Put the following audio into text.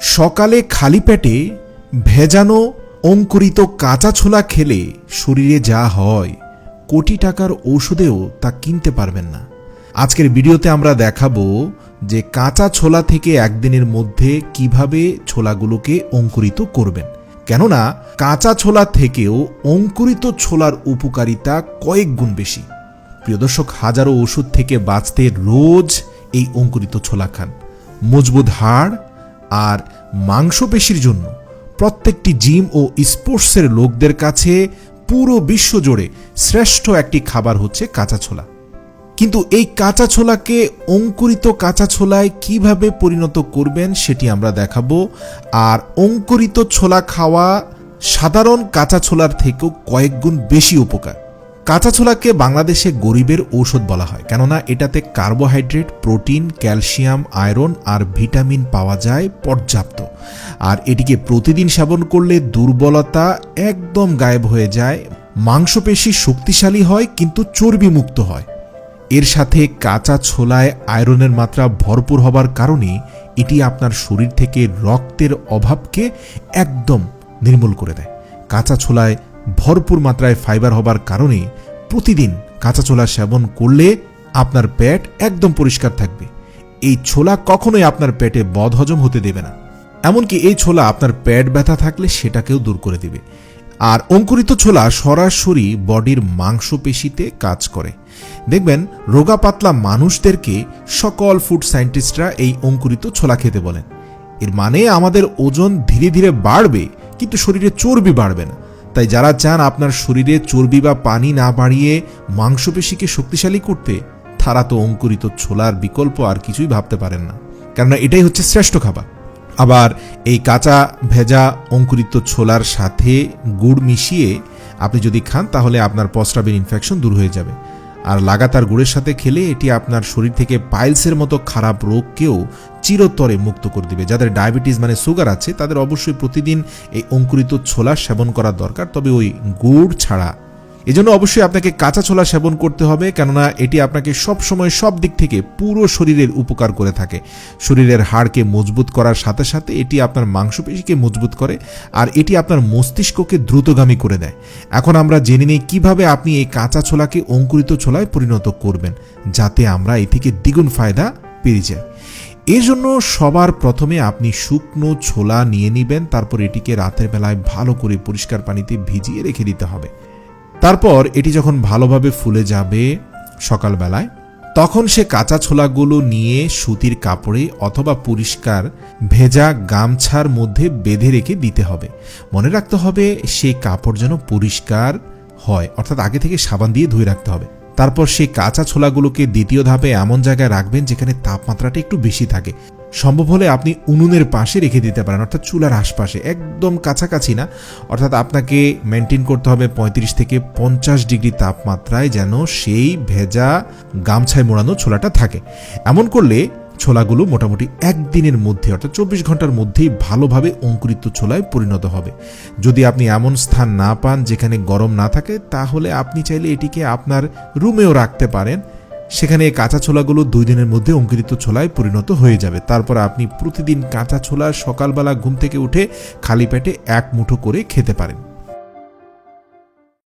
সকালে খালি পেটে ভেজানো অঙ্কুরিত কাঁচা ছোলা খেলে শরীরে যা হয়, কোটি টাকার ঔষধেও তা কিনতে পারবেন না। আজকের ভিডিওতে আমরা দেখাবো যে কাঁচা ছোলা থেকে একদিনের মধ্যে কীভাবে ছোলাগুলোকে অঙ্কুরিত করবেন। কেননা, কাঁচা ছোলা থেকেও অঙ্কুরিত ছোলার উপকারিতা কয়েক গুণ বেশি। প্রিয় দর্শক, হাজারো ওষুধ থেকে বাঁচতে রোজ এই অঙ্কুরিত ছোলা খান। মজবুত হাড় আর মাংসপেশির জন্য প্রত্যেকটি জিম ও স্পোর্টসের লোকদের কাছে পুরো বিশ্ব জুড়ে শ্রেষ্ঠ একটি খাবার হচ্ছে কাঁচা ছোলা কিন্তু এই কাঁচা ছোলাকে অঙ্কুরিত কাঁচা ছোলায় কীভাবে পরিণত করবেন সেটি আমরা দেখাবো। আর অঙ্কুরিত ছোলা খাওয়া সাধারণ কাঁচা ছোলার থেকেও কয়েক গুণ বেশি উপকার। কাঁচা ছোলাকে বাংলাদেশে গরিবের ঔষধ বলা হয়, কেননা এটাতে কার্বোহাইড্রেট, প্রোটিন, ক্যালসিয়াম, আয়রন আর ভিটামিন পাওয়া যায় পর্যাপ্ত। আর এটিকে প্রতিদিন সেবন করলে দুর্বলতা একদম গায়েব হয়ে যায়, মাংসপেশি শক্তিশালী হয় কিন্তু চর্বি মুক্ত হয়। এর সাথে কাঁচা ছোলায় আয়রনের মাত্রা ভরপুর হবার কারণে এটি আপনার শরীর থেকে রক্তের অভাবকে একদম নির্মূল করে দেয়। কাঁচা ছোলায় ভরপুর মাত্রায় ফাইবার হবার কারণে প্রতিদিন কাঁচা ছোলা সেবন করলে আপনার পেট একদম পরিষ্কার থাকবে। এই ছোলা কখনোই আপনার পেটে বদহজম হতে দেবে না। এমনকি এই ছোলা আপনার পেট ব্যথা থাকলে সেটাকেও দূর করে দিবে। আর অঙ্কুরিত ছোলা সরাসরি বডির মাংসপেশিতে কাজ করে। দেখবেন রোগা পাতলা মানুষদেরকে সকল ফুড সায়েন্টিস্টরা এই অঙ্কুরিত ছোলা খেতে বলেন। এর মানে আমাদের ওজন ধীরে ধীরে বাড়বে, কিন্তু শরীরে চর্বি বাড়বে না। তাই যারা চান আপনার শরীরে চর্বি বা পানি না বাড়িয়ে মাংসপেশিকে শক্তিশালী করতে, তারা তো অঙ্কুরিত ছোলার বিকল্প আর কিছুই ভাবতে পারেন না। কেননা এটাই হচ্ছে শ্রেষ্ঠ খাবার। আবার এই কাঁচা, ভেজা, অঙ্কুরিত ছোলার সাথে গুড় মিশিয়ে আপনি যদি খান, তাহলে আপনার পস্রাবের ইনফেকশন দূর হয়ে যাবে। আর লাগাতার গুড়ের সাথে খেলে এটি আপনার শরীর থেকে পাইলসের মতো খারাপ রোগকেও চিরতরে মুক্ত করে দিবে। যাদের ডায়াবেটিস মানে সুগার আছে, তাদের অবশ্যই প্রতিদিন এই অঙ্কুরিত ছোলা সেবন করা দরকার। তবে ওই গুড় ছাড়া এজন্য অবশ্যই আপনাকে কাঁচা ছোলা সেবন করতে হবে, কেননা এটি আপনাকে সব সময় সব দিক থেকে পুরো শরীরের উপকার করে থাকে। শরীরের হাড়কে মজবুত করার সাথে সাথে এটি আপনার মাংসপেশিকে মজবুত করে, আর এটি আপনার মস্তিষ্ককে দ্রুতগামী করে দেয়। এখন আমরা জেনে নিই কীভাবে আপনি এই কাঁচা ছোলাকে অঙ্কুরিত ছোলায় পরিণত করবেন, যাতে আমরা এ থেকে দ্বিগুণ ফায়দা পেয়ে যাই। এর জন্য সবার প্রথমে আপনি শুকনো ছোলা নিয়ে নেবেন, তারপর এটিকে রাতের বেলায় ভালো করে পরিষ্কার পানিতে ভিজিয়ে রেখে দিতে হবে। তারপর এটি যখন ভালোভাবে ফুলে যাবে সকালবেলায়, তখন সে কাঁচা ছোলাগুলো নিয়ে সুতির কাপড়ে অথবা পরিষ্কার ভেজা গামছার মধ্যে বেঁধে রেখে দিতে হবে। মনে রাখতে হবে সেই কাপড় যেন পরিষ্কার হয়, অর্থাৎ আগে থেকে সাবান দিয়ে ধুয়ে রাখতে হবে। তারপর সেই কাঁচা ছোলাগুলোকে দ্বিতীয় ধাপে এমন জায়গায় রাখবেন যেখানে তাপমাত্রাটা একটু বেশি থাকে। সম্ভব হলে আপনি উনুনের পাশে রেখে দিতে পারেন, অর্থাৎ চুলার আশপাশে, একদম কাছাকাছি না। অর্থাৎ আপনাকে মেনটেন করতে হবে পঁয়ত্রিশ থেকে পঞ্চাশ ডিগ্রি তাপমাত্রায় যেন সেই ভেজা গামছায় মোড়ানো ছোলাটা থাকে। এমন করলে ছোলাগুলো মোটামুটি একদিনের মধ্যে, অর্থাৎ চব্বিশ ঘণ্টার মধ্যেই ভালোভাবে অঙ্কুরিত ছোলায় পরিণত হবে। যদি আপনি এমন স্থান না পান যেখানে গরম না থাকে, তাহলে আপনি চাইলে এটিকে আপনার রুমেও রাখতে পারেন। সেখানে এই কাঁচা ছোলাগুলো দুই দিনের মধ্যে অঙ্কুরিত ছোলায় পরিণত হয়ে যাবে। তারপর আপনি প্রতিদিন কাঁচা ছোলা সকালবেলা ঘুম থেকে উঠে খালি পেটে এক মুঠো করে খেতে পারেন।